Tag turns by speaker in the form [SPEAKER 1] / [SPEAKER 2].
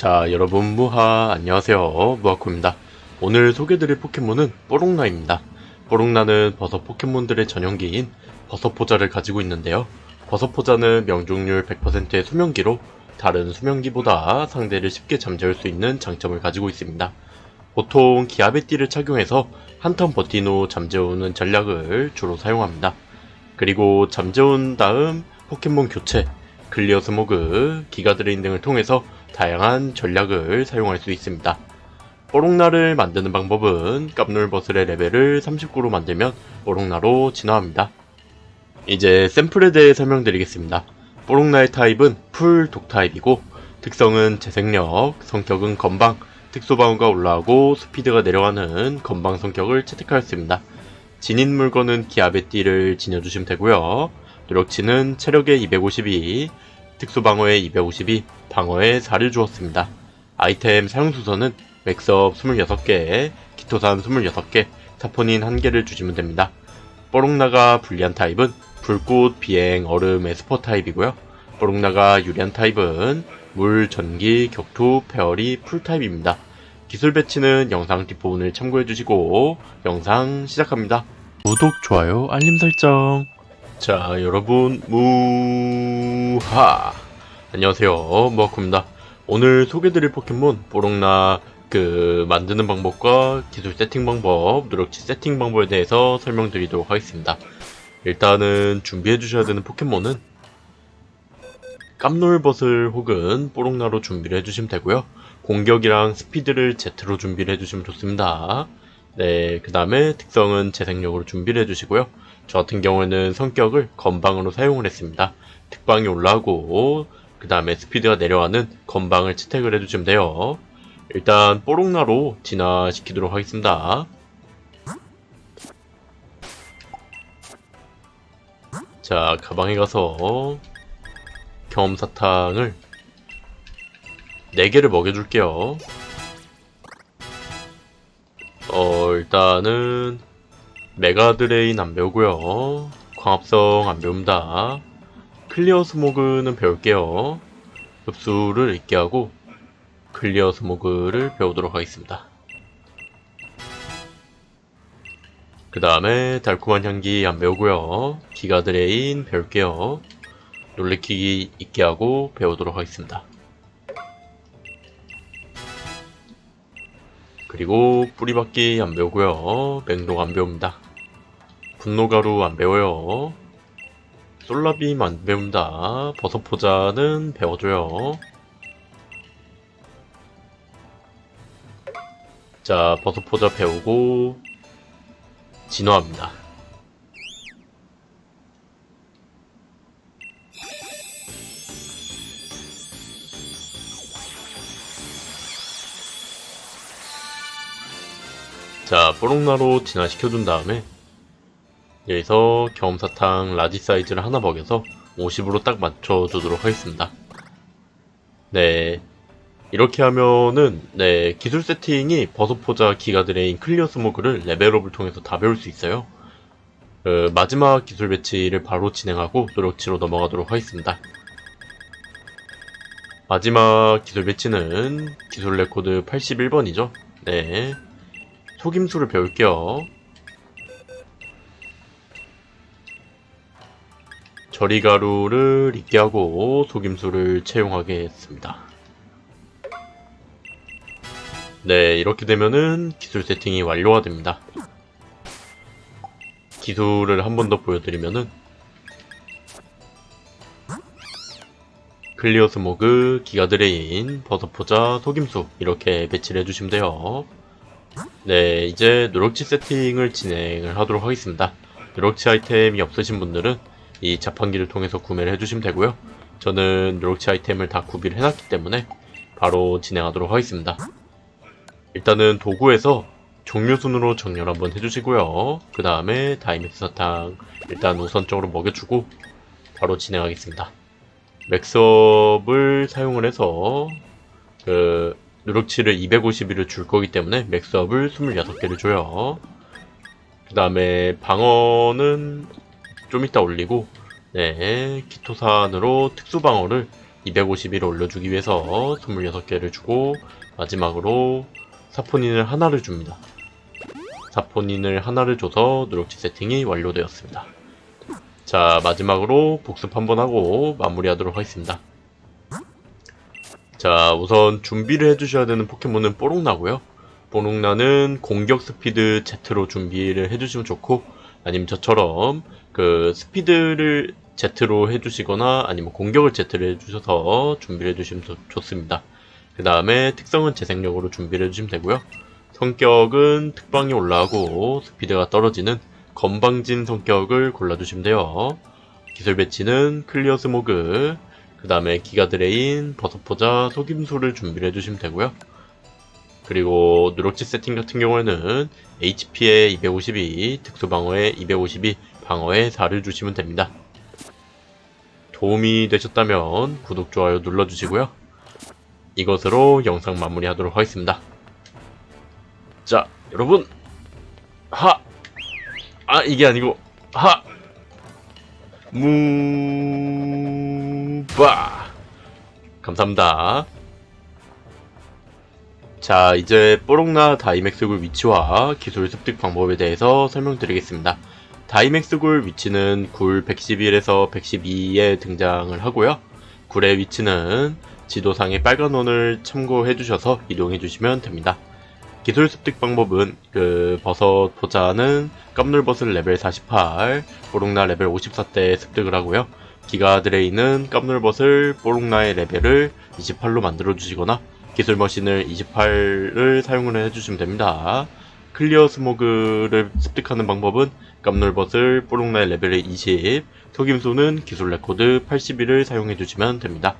[SPEAKER 1] 자 여러분 무하 안녕하세요. 무하코입니다. 오늘 소개드릴 포켓몬은 뽀록나입니다. 뽀록나는 버섯 포켓몬들의 전용기인 버섯포자를 가지고 있는데요. 버섯포자는 명중률 100%의 수명기로 다른 수명기보다 상대를 쉽게 잠재울 수 있는 장점을 가지고 있습니다. 보통 기압의 띠를 착용해서 한 턴 버틴 후 잠재우는 전략을 주로 사용합니다. 그리고 잠재운 다음 포켓몬 교체 클리어 스모그, 기가 드레인 등을 통해서 다양한 전략을 사용할 수 있습니다. 뽀록나를 만드는 방법은 깜놀버슬의 레벨을 39로 만들면 뽀록나로 진화합니다. 이제 샘플에 대해 설명드리겠습니다. 뽀록나의 타입은 풀 독타입이고 특성은 재생력, 성격은 건방, 특수방어가 올라가고 스피드가 내려가는 건방 성격을 채택하였습니다. 진인 물건은 기압의 띠를 지녀주시면 되고요. 노력치는 체력에 252, 특수 방어에 252, 방어에 4를 주었습니다. 아이템 사용수서는 맥섭 26개, 기토산 26개, 사포닌 1개를 주시면 됩니다. 뽀록나가 불리한 타입은 불꽃, 비행, 얼음, 에스퍼 타입이고요. 뽀록나가 유리한 타입은 물, 전기, 격투, 페어리, 풀 타입입니다. 기술 배치는 영상 뒷부분을 참고해주시고 영상 시작합니다. 구독, 좋아요, 알림 설정 자 여러분 무하. 안녕하세요. 무하쿠입니다. 오늘 소개드릴 포켓몬 뽀록나 그 만드는 방법과 기술 세팅 방법 누력치 세팅 방법에 대해서 설명드리도록 하겠습니다. 일단은 준비해 주셔야 되는 포켓몬은 깜놀버슬 혹은 뽀록나로 준비를 해주시면 되고요. 공격이랑 스피드를 Z로 준비를 해주시면 좋습니다. 네, 그 다음에 특성은 재생력으로 준비를 해주시고요. 저 같은 경우에는 성격을 건방으로 사용을 했습니다. 특방이 올라가고 그 다음에 스피드가 내려가는 건방을 채택을 해주시면 돼요. 일단 뽀록나로 진화시키도록 하겠습니다. 자, 가방에 가서 경험사탕을 4개를 먹여줄게요. 어, 일단은 메가드레인 안 배우고요. 광합성 안 배웁니다. 클리어 스모그는 배울게요. 흡수를 잊게 하고 클리어 스모그를 배우도록 하겠습니다. 그 다음에 달콤한 향기 안 배우고요. 기가드레인 배울게요. 놀래키기 잊게 하고 배우도록 하겠습니다. 그리고 뿌리박기 안 배우고요. 맹독 안 배웁니다. 분노가루 안 배워요. 솔라빔 안 배운다. 버섯포자는 배워줘요. 자, 버섯포자 배우고 진화합니다. 자, 뽀록나로 진화시켜준 다음에 여기서 경험사탕 라지 사이즈를 하나 먹여서 50으로 딱 맞춰주도록 하겠습니다. 네. 이렇게 하면은, 네, 기술 세팅이 버섯포자 기가드레인 클리어 스모그를 레벨업을 통해서 다 배울 수 있어요. 그 마지막 기술 배치를 바로 진행하고 노력치로 넘어가도록 하겠습니다. 마지막 기술 배치는 기술 레코드 81번이죠. 네. 속임수를 배울게요. 저리가루를 익게 하고 속임수를 채용하겠습니다. 네, 이렇게 되면은 기술 세팅이 완료가 됩니다. 기술을 한 번 더 보여드리면은 클리어 스모그, 기가 드레인, 버섯포자, 속임수 이렇게 배치를 해주시면 돼요. 네, 이제 누럭치 세팅을 진행을 하도록 하겠습니다. 누럭치 아이템이 없으신 분들은 이 자판기를 통해서 구매를 해주시면 되고요. 저는 누럭치 아이템을 다 구비를 해놨기 때문에 바로 진행하도록 하겠습니다. 일단은 도구에서 종류 순으로 정렬 한번 해주시고요. 그 다음에 다이맥스 사탕 일단 우선적으로 먹여주고 바로 진행하겠습니다. 맥섭을 사용을 해서 그 누럭치를 251을 줄 거기 때문에 맥스업을 26개를 줘요. 그 다음에 방어는 좀 이따 올리고, 네, 기토산으로 특수방어를 251을 올려주기 위해서 26개를 주고 마지막으로 사포닌을 하나를 줍니다. 사포닌을 하나를 줘서 누럭지 세팅이 완료되었습니다. 자 마지막으로 복습 한번 하고 마무리하도록 하겠습니다. 자 우선 준비를 해주셔야 되는 포켓몬은 뽀록나고요. 뽀록나는 공격 스피드 Z로 준비를 해주시면 좋고 아니면 저처럼 그 스피드를 Z로 해주시거나 아니면 공격을 Z로 해주셔서 준비를 해주시면 좋- 좋습니다. 그 다음에 특성은 재생력으로 준비를 해주시면 되고요. 성격은 특방이 올라가고 스피드가 떨어지는 건방진 성격을 골라주시면 돼요. 기술 배치는 클리어 스모그, 그 다음에 기가드레인, 버섯포자, 속임수를 준비를 해주시면 되고요. 그리고 누럭지 세팅 같은 경우에는 HP에 252, 특수방어에 252, 방어에 4를 주시면 됩니다. 도움이 되셨다면 구독, 좋아요 눌러주시고요. 이것으로 영상 마무리하도록 하겠습니다. 자, 여러분, 하! 아, 이게 아니고, 하! 무 바! 감사합니다. 자, 이제 뽀록나 다이맥스굴 위치와 기술 습득 방법에 대해서 설명드리겠습니다. 다이맥스굴 위치는 굴 111에서 112에 등장을 하고요. 굴의 위치는 지도상의 빨간 원을 참고해 주셔서 이동해 주시면 됩니다. 기술 습득 방법은 그 버섯 포자는 깜놀버섯 레벨 48, 뽀록나 레벨 54때 습득을 하고요. 기가 드레이는 깜놀버슬 뽀록나의 레벨을 28로 만들어 주시거나 기술 머신을 28을 사용을 해주시면 됩니다. 클리어 스모그를 습득하는 방법은 깜놀버슬 뽀록나의 레벨을 20, 속임수는 기술 레코드 81을 사용해 주시면 됩니다.